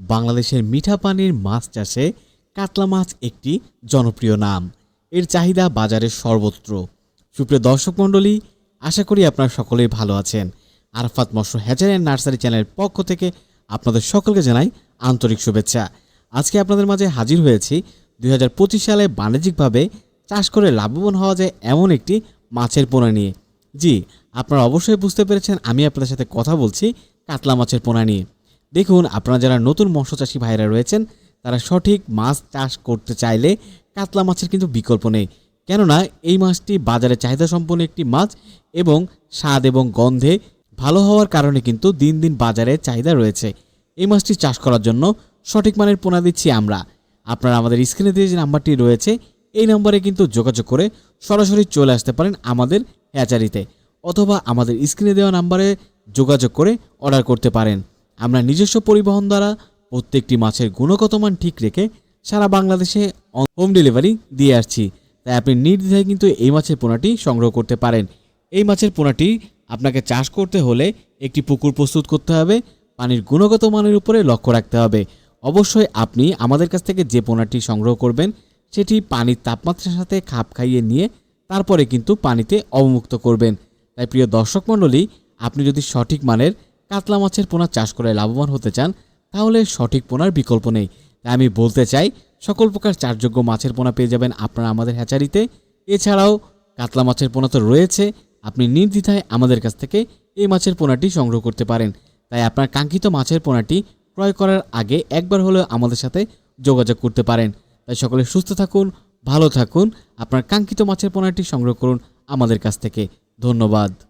বাংলাদেশের মিঠা পানির মাছ চাষে কাতলা মাছ একটি জনপ্রিয় নাম। এর চাহিদা বাজারে সর্বত্র। সুপ্রিয় দর্শক মণ্ডলী, আশা করি আপনারা সকলেই ভালো আছেন। আরফাত মৎস্য হ্যাচারি অ্যান্ড নার্সারি চ্যানেলের পক্ষ থেকে আপনাদের সকলকে জানাই আন্তরিক শুভেচ্ছা। আজকে আপনাদের মাঝে হাজির হয়েছি দুই হাজার পঁচিশ সালে বাণিজ্যিকভাবে চাষ করে লাভবান হওয়া যায় এমন একটি মাছের পোনা নিয়ে। জি, আপনারা অবশ্যই বুঝতে পেরেছেন, আমি আপনাদের সাথে কথা বলছি কাতলা মাছের পোনা নিয়ে। দেখুন, আপনারা যারা নতুন মৎস্যচাষী ভাইরা রয়েছেন, তারা সঠিক মাছ চাষ করতে চাইলে কাতলা মাছের কিন্তু বিকল্প নেই। কেননা, এই মাছটি বাজারে চাহিদা সম্পন্ন একটি মাছ এবং স্বাদ এবং গন্ধে ভালো হওয়ার কারণে কিন্তু দিন দিন বাজারে চাহিদা রয়েছে। এই মাছটি চাষ করার জন্য সঠিক মানের পোনা দিচ্ছি আমরা। আপনারা আমাদের স্ক্রিনে দিয়ে যে নাম্বারটি রয়েছে, এই নম্বরে কিন্তু যোগাযোগ করে সরাসরি চলে আসতে পারেন আমাদের হ্যাচারিতে অথবা আমাদের স্ক্রিনে দেওয়া নাম্বারে যোগাযোগ করে অর্ডার করতে পারেন। আমরা নিজস্ব পরিবহন দ্বারা প্রত্যেকটি মাছের গুণগত মান ঠিক রেখে সারা বাংলাদেশে হোম ডেলিভারি দিয়ে আসছি। তাই আপনি নির্দ্বিধায় কিন্তু এই মাছের পোনাটি সংগ্রহ করতে পারেন। এই মাছের পোনাটি আপনাকে চাষ করতে হলে একটি পুকুর প্রস্তুত করতে হবে, পানির গুণগত মানের উপরে লক্ষ্য রাখতে হবে। অবশ্যই আপনি আমাদের কাছ থেকে যে পোনাটি সংগ্রহ করবেন, সেটি পানির তাপমাত্রার সাথে খাপ খাইয়ে নিয়ে তারপরে কিন্তু পানিতে অবমুক্ত করবেন। তাই প্রিয় দর্শক মণ্ডলী, আপনি যদি সঠিক মানের কাতলা মাছের পোনা চাষ করে লাভবান হতে চান, তাহলে সঠিক পোনার বিকল্প নেই। তাই আমি বলতে চাই, সকল প্রকার চাষযোগ্য মাছের পোনা পেয়ে যাবেন আপনারা আমাদের হ্যাচারিতে। এছাড়াও কাতলা মাছের পোনা তো রয়েছে, আপনি নির্দ্বিধায় আমাদের কাছ থেকে এই মাছের পোনাটি সংগ্রহ করতে পারেন। তাই আপনার কাঙ্ক্ষিত মাছের পোনাটি ক্রয় করার আগে একবার হলেও আমাদের সাথে যোগাযোগ করতে পারেন। তাই সকলে সুস্থ থাকুন, ভালো থাকুন, আপনার কাঙ্ক্ষিত মাছের পোনাটি সংগ্রহ করুন আমাদের কাছ থেকে। ধন্যবাদ।